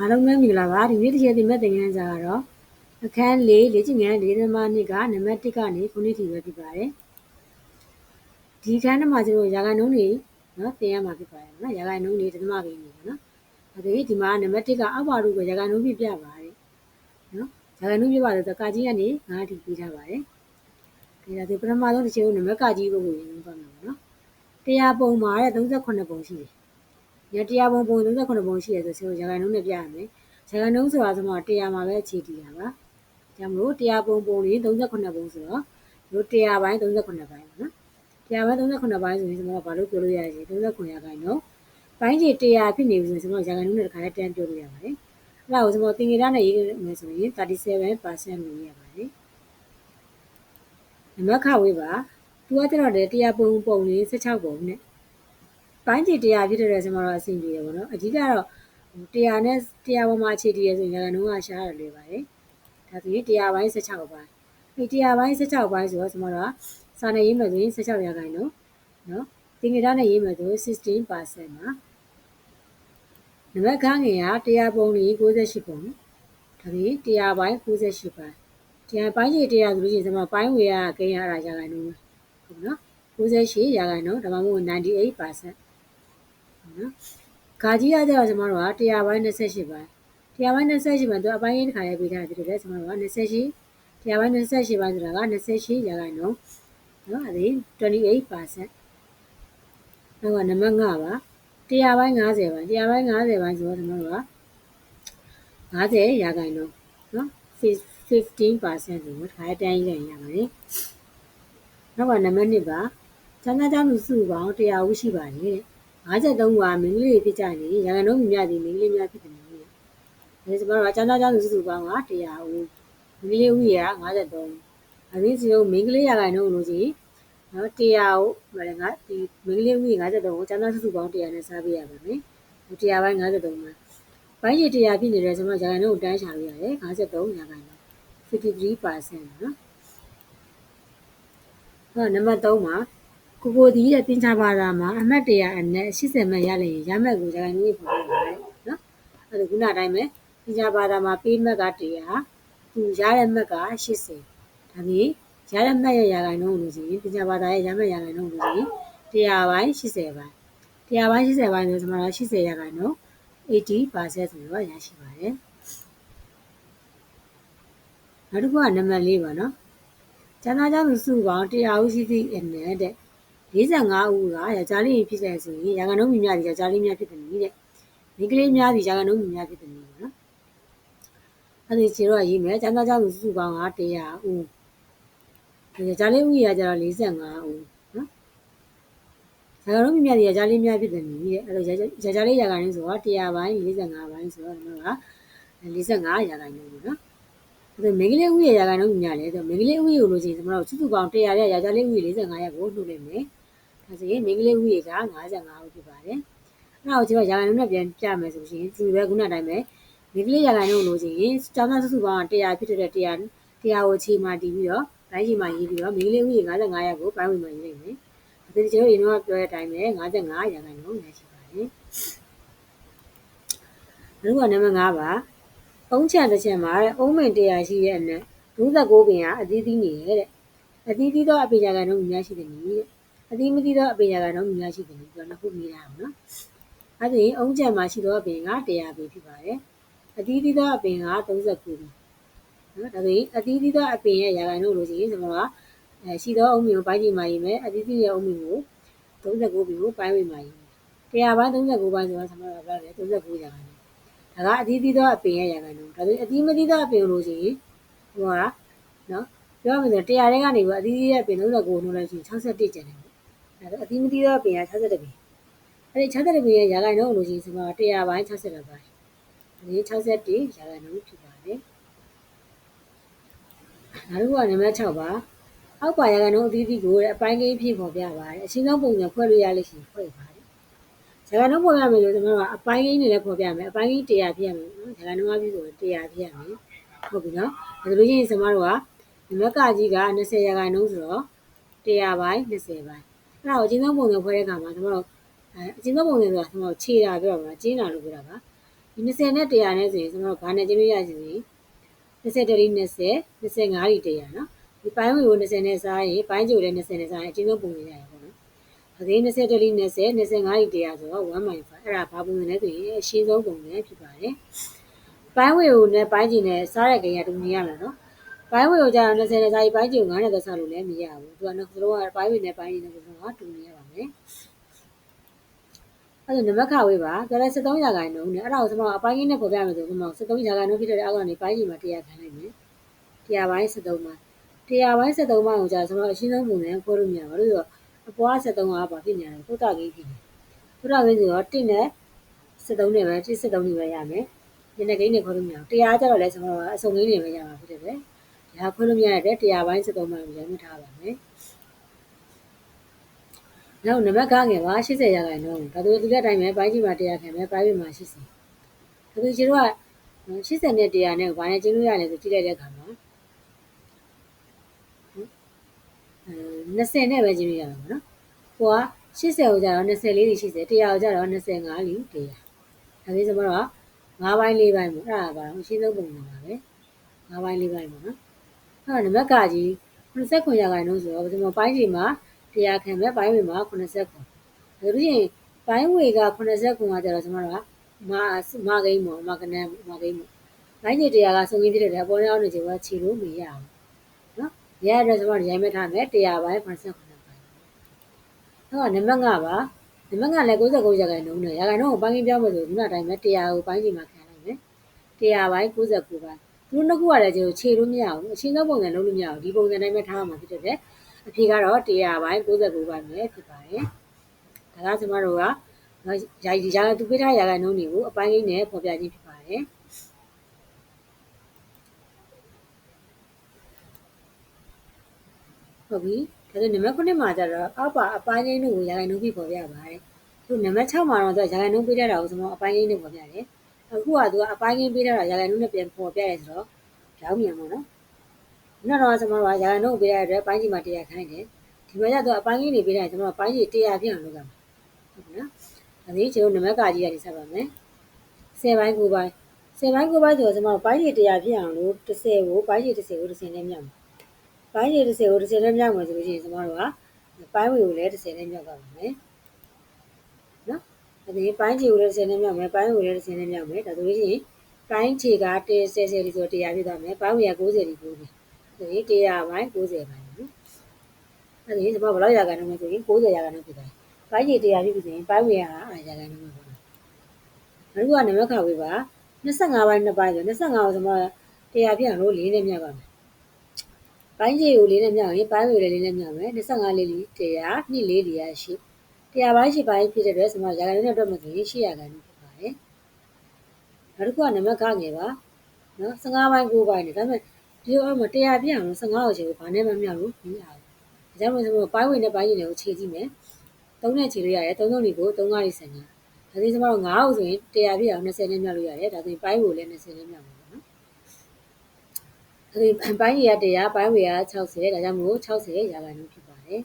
အားလုံးပဲမင်္ဂလာပါဒီနေ့တစ်ချက်တင်မဲ့သင်ခန်းစာကတော့အခန်း၄လေ့ကျင့်ခန်း၄သမနှစ်ကနံပါတ်1ကနေခုနှစ်ထိပဲဖြစ်ပါတယ်ဒီခန်းထဲမှာကျွန်တော်ရာဂိုင်နှုန်းတွေနော်သင်ရမှာဖြစ်ပါတယ်နော်ရာဂိုင်နှုန်းတွေဒသမကိန်းတွေနော်အဲဒီဒီမှာနံပါတ်1ကအောက်ပါတို့ကိုရာဂိုင်နှုန်းပြပြပါတယ်နော်ရာဂိုင်နှုန်းပြပါလို့ဆိုကကြီးကနေ9ထိပြီးထားပါတယ်ဒီဒါဒီပထမဆုံးတစ်ချက်ကိုနံပါတ်ကကြီးကိုရင်လုံးသွားမှာနော်တရားပုံမှာတဲ့38ပုံရှိတယ် ရတရားပုံပုံ38ပုံရှိရဆိုဆိုရာခိုင်နှုန်းနဲ့ပြရမယ်။ရာခိုင်နှုန်းဆိုတာဆိုတော့တရားမှာပဲအခြေတည်တာပါ။ဒါမို့တရားပုံပုံလေး38ပုံဆိုတော့တို့တရားပိုင်း38ပိုင်းပါနော်။တရားပိုင်း38ပိုင်းဆိုရင်ကျွန်တော်ကဘာလို့ပြောလို့ရလဲ39ရာခိုင်နှုန်းပိုင်းခြေတရားဖြစ်နေပြီဆိုရင်ကျွန်တော်ရာခိုင်နှုန်းနဲ့တစ်ခါတည်းတန်းပြောလို့ရပါတယ်။အဲ့ဒါကိုကျွန်တော်သင်္ကေတနဲ့ရေးမယ်ဆိုရင်37%လို့ရပါတယ်။နံပါတ်ခဝေးပါသူကကျတော့တရားပုံပုံလေး16ပုံနဲ့ ပိုင်းခြေတရားဖြစ်တဲ့ဆိုမှတော့အဆင်ပြေတယ်ပေါ့နော်အဓိကတော့တရားနဲ့တရားပေါ်မှာအခြေတည်ရဆိုရင်လည်းနှုံးကရှားရလွယ်ပါတယ်ဒါဆိုရင်တရားပိုင်း16ပိုင်းဒီတရားပိုင်း16ပိုင်းဆိုတော့ဆိုမှတော့စာနဲ့ရေးမယ်ဆိုရင်16ရာခိုင်နှုန်းနော်သင်္ကေတနဲ့ရေးမယ်ဆို16%ပါနံပါတ်ခန်းငယ်ကတရားပုံလေး68ပုံဒါပြီးတရားပိုင်း68ပိုင်းတရားပိုင်းကြီးတရားဆိုလို့ရှိရင်ကျွန်တော်ပိုင်းဝေရကိန်းရတာရာခိုင်နှုန်းဟုတ်နော်68ရာခိုင်နှုန်းဒါမှမဟုတ်98% နော်။ဂါကြီးရကြတော့ကျမတို့က100ပိုင်း28ပိုင်း100ပိုင်း28ပိုင်းသူအပိုင်းရင်းတစ်ခါရေးပေးထားတယ်ဖြစ်တယ်ကျမတို့က28 100ပိုင်း28ပိုင်းဆိုတာက28ရာခိုင်နှုန်းနော်အဲဒီ28%နောက်ကနံပါတ်5ပါ100ပိုင်း50ပိုင်း100ပိုင်း50ပိုင်းဆိုတော့ကျမတို့က50ရာခိုင်နှုန်းနော်15%ဆိုတော့ခါတန်းရေးရရပါတယ်နောက်ကနံပါတ်2ပါကျန်တဲ့ကြောင့်လူစုပေါင်း100ဦးရှိပါတယ် 53ကမင်းကလေးဖြစ်ကြနေရန်ကုန်မြသည်မင်းကလေးများဖြစ်တယ်။ဒါဆိုတော့ကျန်းသားကျောင်းစုစုပေါင်းက100ဦးမင်းကလေးဦးရ53အဲဒီစီတော့မင်းကလေးရခိုင်တော့လို့ရှိနော်100ဦးမလည်းငါဒီမင်းကလေးဦး53ကိုကျန်းသားစုစုပေါင်း100နဲ့စားပေးရပါမယ်။100ပိုင်း53မှာပိုင်းကြီး100ဖြစ်နေတယ်ဆိုတော့ရခိုင်တော့တန်းရှာလို့ရတယ်53ရခိုင်တော့53%နော်။ဟောနံပါတ်3မှာ ကိုကိုဒီတဲ့တင်ချပါတာမှာအမှတ်တရအနဲ့80မှတ်ရလျင်ရမှတ်ကိုဂျကိုင်မျိုးပေါ်နေပါတယ်နော်အဲ့ဒါခုနအတိုင်းပဲတင်ချပါတာမှာပေးမှတ်က100သူရတဲ့မှတ်က80ဒါပြီးရတဲ့မှတ်ရဲ့ရာခိုင်နှုန်းလို့ဆိုရင်တင်ချပါတာရဲ့ရမှတ်ရာခိုင်နှုန်းလို့ဆိုရင်100ပိုင်း80ပိုင်း100ပိုင်း80ပိုင်းဆိုတော့80ရာခိုင်နှုန်း80%ဆိုတော့ရရှိပါတယ်နောက်တစ်ခုကနံပါတ်၄ပါနော်ကျန်သားကြောင့်စုပေါင်း100ဦးရှိသည့်အနေနဲ့ 45ဦးကယောက်ျားလေးဖြစ်တဲ့ဆိုရင်ရာဂနှုန်းမြများဒီယောက်ျားလေးများဖြစ်တယ်နည်းတဲ့မိန်းကလေးများဒီရာဂနှုန်းမြများဖြစ်တယ်နည်းပေါ့နော်အဲ့ဒီခြေတော့ရေးမယ်ကျန်းသားကြောင့်စုစုပေါင်းက100ဦးယောက်ျားလေးဦးရကြတော့45ဦးနော်ရာဂနှုန်းမြများဒီယောက်ျားလေးများဖြစ်တယ်နည်းတဲ့အဲ့လိုယောက်ျားလေးရာဂနှုန်းဆိုတော့100ပိုင်း45ပိုင်းဆိုတော့ကျွန်တော်က45ရာဂနှုန်းပေါ့နော်ဒါမင်္ဂလေးဥယျာရာခိုင်နှုန်းများလဲဆိုမင်္ဂလေးဥယျာကိုလို့ရှိရင်ကျွန်တော်တို့စုစုပေါင်း100ရဲ့ရာဇာလေးဥယျာ45ရက်ကိုနှုတ်လိုက်မယ် ဒါဆိုရင်မင်္ဂလေးဥယျာက55ဦးဖြစ်ပါတယ်အဲ့ဒါကိုကျွန်တော်ရာခိုင်နှုန်းနဲ့ပြန်ပြမယ်ဆိုရင်ဒီပဲခုနတိုင်းပဲမင်္ဂလေးရာခိုင်နှုန်းလို့ရှိရင်ကျောင်းသားစုစုပေါင်း100ဖြစ်တဲ့100 100ကိုခြေမှတီးပြီးတော့ဘိုင်းခြေမှရေးပြီးတော့မင်္ဂလေးဥယျာ55ရက်ကိုဘိုင်းဝင်မှရေးလိုက်မယ်ဒါဆိုကျွန်တော်ရင်တော့ပြောတဲ့အတိုင်းပဲ55ရာခိုင်နှုန်းရရှိပါတယ်နောက်တစ်ခုကနံပါတ်5ပါအုံးချံတစ်ချက်မှာတဲ့အုံးမင်တရားရှိရဲ့အနက်39ပင်ကအသီးသီးနေရဲ့တဲ့အသီးသီးသောအပိညာကနှုန်းများရှိတယ်နီးတဲ့ အသီးမသီးသောအပိညာကနှုန်းများရှိတယ်နီးပြောနှစ်ခုမိတာပေါ့နော်အဲ့ဒီအုံးချံမှာရှိသောအပင်က100ပင်ဖြစ်ပါတယ်အသီးသီးသောအပင်က39ပင်နော်ဒါဆိုရင်အသီးသီးသောအပင်ရဲ့ရာခိုင်နှုန်းလို့ရှိရင်ကျွန်တော်ကအဲရှိသောအုံးမြင်ကိုပိုင်းကြည့်မှရေးမယ်အသီးသီးရဲ့အုံးမြင်ကို39ပင်ကိုပိုင်းဝေမှရေးမယ်100ပိုင်း39ပိုင်းဆိုတော့ကျွန်တော်ကပြောတယ်39ရာခိုင်နှုန်းဒါကအသီးသီးသောအပင်ရဲ့ရာခိုင်နှုန်းဒါဆိုအသီးမသီးသောအပင်လို့ရှိရင်ဟိုကနော်ပြောရမယ်ဆို100ထဲကနေပြီးအသီးသီးရဲ့အပင်39နှုန်းလိုက်ရှိရင်61ကျန်တယ် ပေါ့ဒါဆိုအသီးမသီးသောအပင်က61ပင်အဲ့ဒီ61ပင်ရဲ့ရာခိုင်နှုန်းလို့ရှိရင်ဆိုတော့100ပိုင်း60ပိုင်းဒီ61ရာခိုင်နှုန်းဖြစ်ပါတယ်နောက်တစ်ခုကနံပါတ်6ပါအောက်ပါရာခိုင်နှုန်းအသီးသီးကိုအပိုင်းကိန်းဖြစ်ပေါ်ပြပါတယ်အရှင်းဆုံးပုံစံဖွဲ့လို့ရလို့ရှိရင်ဖွဲ့ပါတယ်ဇာတ်နှုန်းပေါ်ရမယ်လို့ကျွန်တော်ကအပိုင်းကြီးနေလည်းပေါ်ပြမယ်အပိုင်းကြီး100ပြရမယ်နော်ဇာတ်နှုန်းအပြည့်ဆို100ပြရမယ်ဟုတ်ပြီနော်ဒါဆိုလို့ရှိရင်ကျွန်တော်တို့ကနံပါတ်ကကြီးက20ရာခိုင်နှုန်းဆိုတော့100ပိုင်း20ပိုင်း အဲ့ဒါကိုအချင်းဆုံးပုံစံဖွဲ့တဲ့အခါမှာကျွန်တော်တို့အဲအချင်းဆုံးပုံစံဆိုတာကျွန်တော်ခြေတာပြောတာပါကျင်းတာလို့ပြောတာပါဒီ20နဲ့100နဲ့ဆိုရင်ကျွန်တော်ဘာနဲ့ချင်းလို့ရစီ20တရီ20 25ရီ100နော်ဒီပိုင်းဝေကို20နဲ့စားရင်ပိုင်းကျိုလည်း20နဲ့စားရင်အချင်းဆုံးပုံနေရတယ်ပေါ့နော်အသေး20တရီ20 25ရီ100ဆိုတော့1.5အဲ့ဒါဘာပုံစံလဲဆိုရင်အရှင်းဆုံးပုံစံဖြစ်ပါတယ်ပိုင်းဝေကိုနဲ့ပိုင်းကျင်နဲ့စားတဲ့ကိန်းကတူနေရမှာနော် ပိုင်းဝေကိုကြာ20နဲ့စားရင်ပိုင်းကျင်ကို9နဲ့သက်စားလို့လည်းမရဘူးသူကနော်စလုံးကပိုင်းဝေနဲ့ပိုင်းကျင်နဲ့ဆိုတော့တူနေရပါမယ်အဲ့ဒါနံပါတ်ခဝေးပါဒါလည်း73ရာခိုင်နှုန်းနဲ့အဲ့ဒါကိုကျွန်တော်အပိုင်းကြီးနဲ့ပေါ်ပြမယ်ဆိုကျွန်တော်73ရာခိုင်နှုန်းဖြစ်တဲ့အောက်ကနေပိုင်းကြီးမှာတရားခံလိုက်မယ်တရားပိုင်း73မှာတရားပိုင်း73မှာကိုကြာကျွန်တော်အရှင်းဆုံးပုံနဲ့ဖွဲ့လို့မရဘူးလို့ဆိုတော့အပွား73ကဘာဖြစ်ညာလဲသုတကိဖြစ်နေသုတကိဆိုတော့1နဲ့73နဲ့ပဲ1 73နဲ့ပဲရမယ်ညနေကိန်းနဲ့ခွဲလို့မရဘူးတရားကြတော့လည်းကျွန်တော်အစုံကိန်းတွေပဲရမှာဖြစ်တယ်ပဲ ဒါခွဲလို့မရတဲ့တရားပိုင်း73မှာကိုရမှထားပါမယ်နောက်နံပါတ်ကငယ်ပါ80ရာခိုင်နှုန်းဒါတို့သူလက်တိုင်းပဲပိုင်းကြီးမှာ100ခံမယ်ပိုင်းမှာ80ဒါတို့ကျတို့က80နဲ့100နဲ့ဘာနဲ့ကျင်းလို့ရလဲဆိုကြည့်လိုက်တဲ့အခါမှာအဲ20နဲ့ပဲကျင်းလို့ရမှာပေါ့နော်ဟိုက80ကိုကြတော့20လေးရှိတယ်100ကိုကြတော့25လေး100ဒါပြီးဆိုတော့5ပိုင်း4ပိုင်းပေါ့အဲ့ဒါပါတော့အရှင်းဆုံးပုံစံပါပဲ5ပိုင်း4ပိုင်းပေါ့နော် အဲ့တော့နံပါတ်ကကြီး89ရာခိုင်နှုန်းဆိုတော့ဒီမှာပိုင်းကြီးမှာတရားခံမဲ့ပိုင်းဝေမှာ80ခုဒါလို့ရင်ပိုင်းဝေက80ခုကကြတော့ကျွန်တော်တို့ကမာမာဂိမ်းပေါ့မာကနန်မာဂိမ်းပေါ့ပိုင်းကြီးတရားကစုံရင်းဖြစ်တဲ့ပေါ်ရောက်နေချင်ကခြေလို့မရဘူးနော်ရရတဲ့ကျွန်တော်ရိုင်းမဲ့ထားမယ်တရားပိုင်း89ပိုင်းဟုတ်ကနံပါတ်5ပါနံပါတ်5လည်း69ရာခိုင်နှုန်းနဲ့ရာခိုင်နှုန်းကိုပိုင်းကြီးပြောင်းမယ်ဆိုဒီမှာအတိုင်းပဲတရားကိုပိုင်းကြီးမှာခံလိုက်မယ်တရားပိုင်း69ပိုင်းသူ တို့နှစ်ခုကလည်းကျွန်တော်ခြေလို့မရဘူးအရှင်းဆုံးပုံစံလုပ်လို့မရဘူးဒီပုံစံတိုင်းပဲထားမှာဖြစ်တဲ့အဖြေကတော့100ပိုင်း69ပိုင်းပဲဖြစ်ပါတယ်။ဒါကကျမတို့ကယာယီရာသူပေးထားရာခိုင်နှုန်းတွေကိုအပိုင်းလေးနဲ့ဖော်ပြခြင်းဖြစ်ပါတယ်။ဟုတ်ပြီ။ဒါဆိုနံပါတ်9မှာကျတော့အောက်ပါအပိုင်းလေးတွေကိုရာခိုင်နှုန်းပြဖော်ပြပါတယ်။သူနံပါတ်6မှာတော့သူရာခိုင်နှုန်းပေးထားတာကိုကျွန်တော်အပိုင်းလေးနဲ့ဖော်ပြတယ်။ အခုကသူကအပိုင်းလေးပေးထားတာရာခိုင်နှုန်းနဲ့ပြန်ဖော်ပြရဲဆိုတော့ကြောင်းမြန်ပါတော့။နောက်တော့ကျွန်တော်တို့ကရာခိုင်နှုန်းပေးရတဲ့ပိုင်းကြီးမှာတရားခိုင်းတယ်ဒီမှာကျတော့အပိုင်းကြီးတွေပေးတယ်ကျွန်တော်တို့ပိုင်းကြီးတရားပြအောင်လုပ်ကြမှာဟုတ်ကဲ့နော်ဒါဒီကျွန်တော်နံပါတ်ကကြီးကနေဆက်ပါမယ်10ပိုင်း9ပိုင်း10ပိုင်း9ပိုင်းဆိုတော့ကျွန်တော်ပိုင်းကြီးတရားပြအောင်လို့30ကိုပိုင်းကြီး30ကို30နဲ့မြောက်မှာပိုင်းကြီး30ကို30နဲ့မြောက်မှာဆိုလို့ရှိရင်ကျွန်တော်တို့ကပိုင်းဝေကိုလည်း30နဲ့မြောက်ပါမယ် နော်ဒါဒီပိုင်းကြီးကိုလည်း30နဲ့မြောက်မယ်ပိုင်းဝေကိုလည်း30နဲ့မြောက်မယ်ဒါဆိုလို့ရှိရင်ပိုင်းခြေက10 10ဒီဆိုတရားပြသွားမယ်ပိုင်းဝေက90ဒီ90ဆိုရင်100ပိုင်း90ပိုင်းနော်အဲ့ဒီဒီမှာဘယ်လောက်ရာခိုင်နှုန်းလဲဆိုရင်90ရာခိုင်နှုန်းဖြစ်တယ်။ပိုင်းကြီး100ဖြစ်ပြီဆိုရင်ပိုင်းဝင်ရတာရာခိုင်နှုန်းပဲပေါ့နော်။နောက်တစ်ခုကနံပါတ်ခါဝေးပါ25ပိုင်း2ပိုင်းဆို25ကိုကျွန်မ100ပြအောင်လို့4နဲ့မြတ်ပါမယ်။ပိုင်းကြီးကို4နဲ့မြတ်ရင်ပိုင်းဝင်လည်း4နဲ့မြတ်မယ်25လေးလေး100နှစ်လေးလေးရရှိ 100ပိုင်းရှိပိုင်းဖြစ်တဲ့အတွက်ကျွန်မရာခိုင်နှုန်းနဲ့တွက်မှဆိုရင်8ရာခိုင်နှုန်းဖြစ်ပါတယ်။နောက်တစ်ခုကနံပါတ်ခငယ်ပါနော်15ပိုင်း9ပိုင်းနေဒါပေမဲ့ဒီလိုအမတရားပြအောင်15ကိုချေကိုဘာနဲ့မှမမြောက်လို့မရဘူးဒါကြောင့်မို့ကျွန်တော်ပိုင်းဝင်တဲ့ပိုင်းရင်တွေကိုခြေကြည့်မယ်သုံးနဲ့ခြေလို့ရတယ်သုံးသုံးလေးကိုသုံးကားလေးဆန်ညာဒါဆိုကျွန်တော်9ကိုဆိုရင်တရားပြအောင်20နဲ့မြောက်လို့ရတယ်ဒါဆိုရင်ပိုင်းကိုလည်း20နဲ့မြောက်မှာပေါ့နော်အဲဒီပိုင်းကြီးကတရားပိုင်းဝေက60ဒါကြောင့်မို့60ရာခိုင်နှုန်းဖြစ်ပါတယ်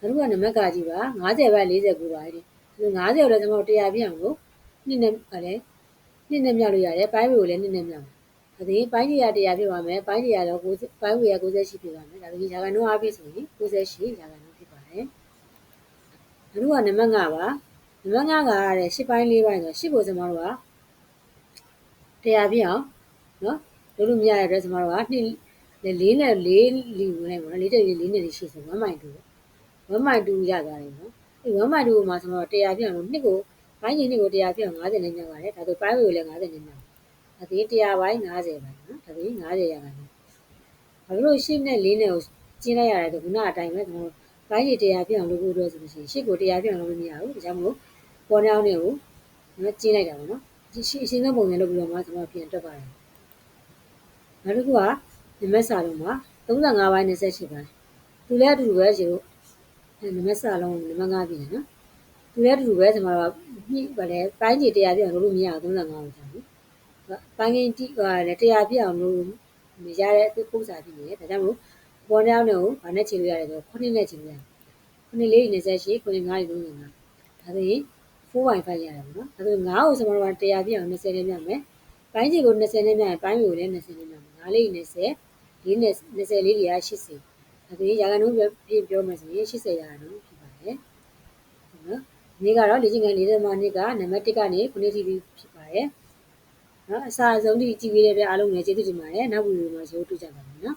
နောက်တစ်ခုကနံပါတ်ကကြီးပါ50ဘက်49ပါဒီ50ကိုလည်းကျွန်တော်တရားပြအောင်လို့နှစ်နဲ့ဗာလဲနှစ်နဲ့မြောက်လို့ရတယ်ပိုင်းဝေကိုလည်းနှစ်နဲ့မြောက်ဒါဆိုရင်ပိုင်းကြီးရတရားဖြစ်ပါမယ်ပိုင်းကြီးရတော့90ပိုင်းဝေရ98ဖြစ်ပါမယ်ဒါဆိုရင်ရာခိုင်နှုန်းအားဖြင့်ဆိုရင်98ရာခိုင်နှုန်းဖြစ်ပါတယ်နောက်တစ်ခုကနံပါတ်5ပါနံပါတ်5ကရတယ်10ပိုင်း4ပိုင်းဆို10ကိုကျွန်တော်တို့ကတရားဖြစ်အောင်နော်လို့လို့မရတဲ့အတွက်ကျွန်တော်တို့ကနှစ်လေးနဲ့လေးလီဝင်လိုက်ပေါ့နော်လေးတက်လေးလေးနဲ့ရှိဆို1.2ပေါ့ 1.2ရသွားတယ်နော်အဲ1.2မှာကျွန်တော်တရားပြအောင်လို့နှစ်ကိုပိုင်းကြီးနှစ်ကိုတရားပြအောင်50နဲ့ညှပ်ပါတယ်ဒါဆိုပိုင်းကိုလည်း50နဲ့ညှပ်ဒါဒီ100ပိုင်း50ပိုင်းနော်ဒါဒီ90ရာခိုင်နှုန်းဘာလို့လို့ရှင်းနဲ့လေးနဲ့ကိုကျင်းလိုက်ရတယ်ဆိုခုနအတိုင်းပဲကျွန်တော်ပိုင်းကြီး100ပြအောင်လုပ်ဖို့အတွက်ဆိုလို့ရှိရင်ရှစ်ကို100ပြအောင်လုပ်လို့မရဘူးဒါကြောင့်မို့ပေါ်နှောင်းနဲ့ကိုနော်ကျင်းလိုက်တာပေါ့နော်ဒီရှင်းအရှင်းဆုံးပုံစံလုပ်ပြီးတော့မှကျွန်တော်ပြန်တွက်ပါတယ်နောက်တစ်ခုကနမက်စာလုံးမှာ35ပိုင်း28ပိုင်းသူလည်းအတူတူပဲရှင်တို့ နမက်စာလုံးနမငါးပြင်နော်သူလည်းအတူတူပဲကျွန်တော်ကညှိပါလေပိုင်းကြီး100ပြအောင်လုပ်လို့မရဘူး35ကိုကြာပြီပိုင်းကင်းတိကလည်းတရားပြအောင်လို့မရတဲ့ပု္ပ္ပစာဖြစ်နေတယ်ဒါကြောင့်မို့ပေါ်နှောင်းနဲ့ကိုဘာနဲ့ချိန်လို့ရတယ်ဆိုခုနှစ်နဲ့ချိန်လို့ရတယ်ခုနှစ်လေး28ခုနှစ်၅လေး35ဒါဆိုရင်4.5ရတယ်ပေါ့နော်ဒါဆို9ကိုစမတော်က100ပြည့်အောင်20နဲ့မြတ်မယ်ပိုင်းကြီးကို20နဲ့မြတ်ရင်ပိုင်းကိုလည်း20နဲ့မြတ်မယ်9လေး20ဒီ20လေးတွေက80 ဒါဆိုရင်ရာခိုင်နှုန်းပြပြောမယ်ဆိုရင်80ရာခိုင်နှုန်းဖြစ်ပါတယ်ဟုတ်နော်ဒီကတော့လေ့ကျင့်ခန်း၄ .2 ကနံပါတ်1ကနေ9ထိဖြစ်ပါတယ်နော်အစားအဆုံးထိကြည့်ပေးတဲ့အတွက်အားလုံးလည်းကျေးဇူးတင်ပါတယ်နောက်ဗီဒီယိုမှာဇိုးတွေ့ကြပါမယ်နော်